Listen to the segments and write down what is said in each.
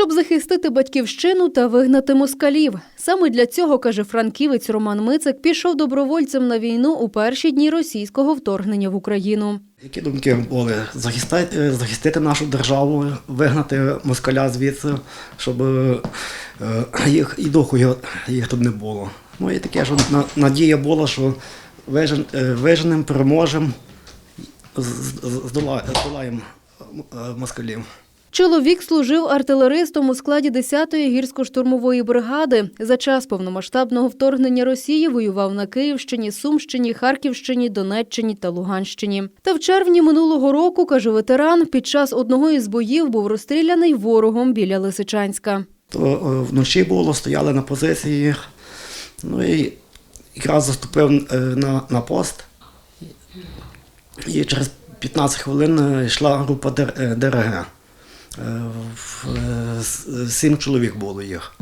щоб захистити батьківщину та вигнати москалів. Саме для цього, каже франківець Роман Мицик, пішов добровольцем на війну у перші дні російського вторгнення в Україну. Які думки були захистити, захистити нашу державу, вигнати москаля звідси, щоб е, їх і духу їх тут не було. Ну і таке, що надія була, що е, переможемо, з- з- здолаємо е, москалів. Чоловік служив артилеристом у складі 10-ї гірсько-штурмової бригади. За час повномасштабного вторгнення Росії воював на Київщині, Сумщині, Харківщині, Донеччині та Луганщині. Та в червні минулого року, каже ветеран, під час одного із боїв був розстріляний ворогом біля Лисичанська. То е, вночі було, стояли на позиції, ну і якраз заступив е, на, на пост. І через 15 хвилин е, йшла група ДРГ. Е, е, Сім чоловік було їх.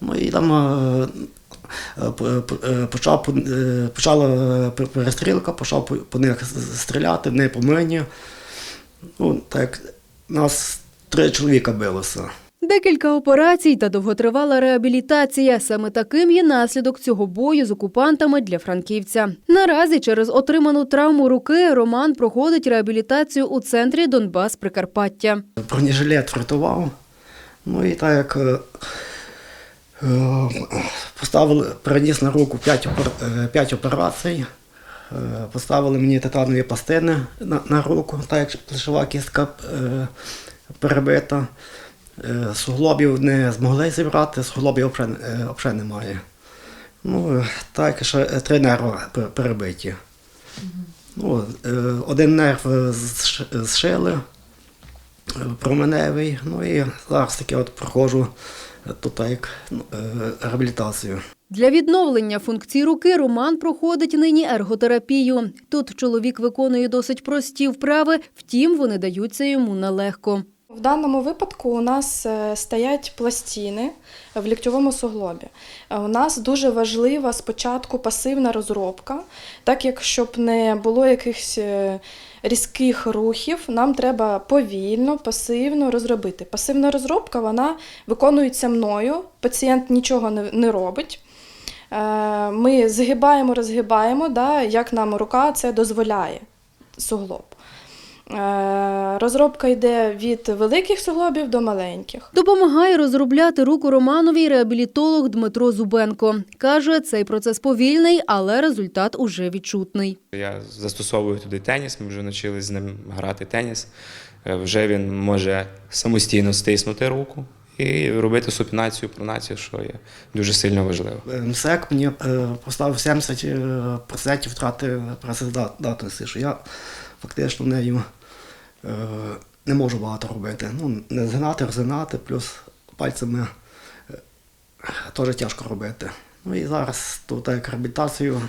Ну і там е, почав, почала перестрілка, почав по- них стріляти, не по мені. Ну, так, нас три чоловіка билося. Декілька операцій та довготривала реабілітація. Саме таким є наслідок цього бою з окупантами для франківця. Наразі через отриману травму руки Роман проходить реабілітацію у центрі Донбас Прикарпаття. бронежилет врятував. Ну і так як е, е, поставили, переніс на руку 5, п'ять операцій, е, поставили мені титанові пластини на, на руку, так як плечова кістка перебита. Е, Суглобів не змогли зібрати, суглобів взагалі, е, немає. Ну, е, так ще три нерви перебиті. Ну, один нерв зш- зшили, променевий. Ну і зараз таке от проходжу тут як ну, реабілітацію. Для відновлення функцій руки Роман проходить нині ерготерапію. Тут чоловік виконує досить прості вправи, втім вони даються йому нелегко. В даному випадку у нас е, стоять пластини в ліктьовому суглобі. Е, У нас дуже важлива спочатку пасивна розробка, так як щоб не було якихось е, різких рухів, нам треба повільно, пасивно розробити. Пасивна розробка вона виконується мною, пацієнт нічого не, робить. Ми згибаємо, розгибаємо, як нам рука це дозволяє суглоб. Е, Розробка йде від великих суглобів до маленьких. Допомагає розробляти руку Романові реабілітолог Дмитро Зубенко. Каже, цей процес повільний, але результат уже відчутний. Я застосовую туди теніс, ми вже навчились з ним грати теніс. Е, Вже він може самостійно стиснути руку і робити супінацію, пронацію, що є дуже сильно важливо. Е, МСЕК мені поставив 70% втрати працездатності, що я фактично нею е, не можу багато робити. Ну, не згинати, розгинати, плюс пальцями е, теж тяжко робити. Ну і зараз тут як реабілітацію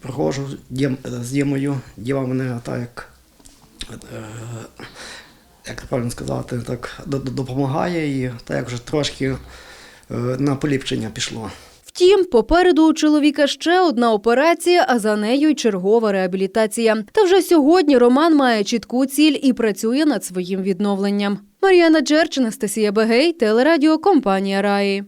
проходжу з Дімою. Діма мене так як, е, як правильно сказати, так до- до- допомагає і так як вже трошки на поліпшення пішло. Втім, попереду у чоловіка ще одна операція, а за нею й чергова реабілітація. Та вже сьогодні Роман має чітку ціль і працює над своїм відновленням. Мар'яна Джерч, Анастасія Бегей, телерадіо компанія Раї.